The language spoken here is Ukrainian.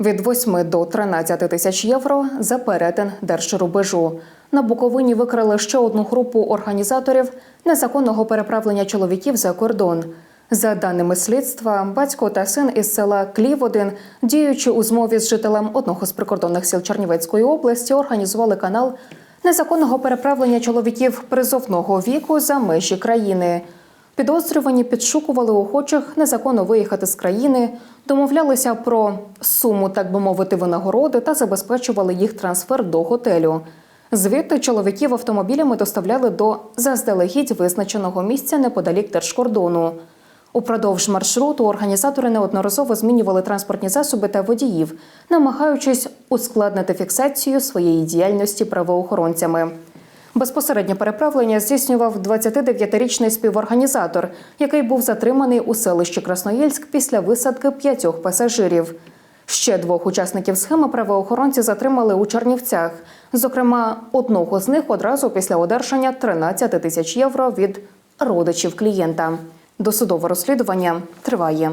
від 8 до 13 тисяч євро за перетин держрубежу. На Буковині викрили ще одну групу організаторів незаконного переправлення чоловіків за кордон. За даними слідства, батько та син із села Кліводин, діючи у змові з жителем одного з прикордонних сіл Чернівецької області, організували канал незаконного переправлення чоловіків призовного віку за межі країни. Підозрювані підшукували охочих незаконно виїхати з країни, домовлялися про суму, так би мовити, винагороди та забезпечували їх трансфер до готелю. Звідти чоловіків автомобілями доставляли до заздалегідь визначеного місця неподалік держкордону. Упродовж маршруту організатори неодноразово змінювали транспортні засоби та водіїв, намагаючись ускладнити фіксацію своєї діяльності правоохоронцями. Безпосереднє переправлення здійснював 29-річний співорганізатор, який був затриманий у селищі Красноїльськ після висадки п'ятьох пасажирів. Ще двох учасників схеми правоохоронці затримали у Чернівцях. Зокрема, одного з них одразу після одержання 13 тисяч євро від родичів клієнта. Досудове розслідування триває.